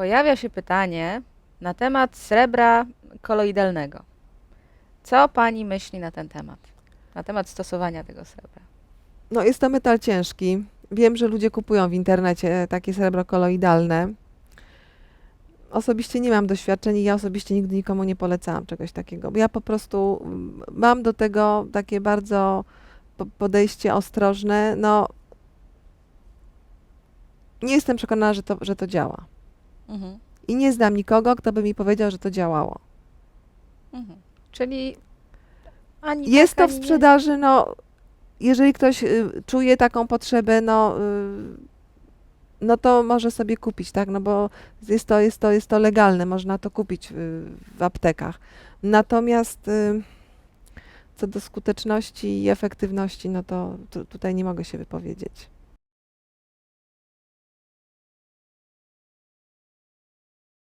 pojawia się pytanie na temat srebra koloidalnego. Co pani myśli na ten temat? Na temat stosowania tego srebra? No jest to metal ciężki. Wiem, że ludzie kupują w internecie takie srebro koloidalne. Osobiście nie mam doświadczeń i ja osobiście nigdy nikomu nie polecałam czegoś takiego. Bo ja po prostu mm, mam do tego takie bardzo po- podejście ostrożne. No, nie jestem przekonana, że to, że to działa. Mhm. I nie znam nikogo, kto by mi powiedział, że to działało. Mhm. Czyli ani Jest tak, to w ani nie. sprzedaży, no, jeżeli ktoś y, czuje taką potrzebę, no, y, no to może sobie kupić, tak, no bo jest to, jest to, jest to legalne, można to kupić y, w aptekach. Natomiast y, co do skuteczności i efektywności, no to tu, tutaj nie mogę się wypowiedzieć.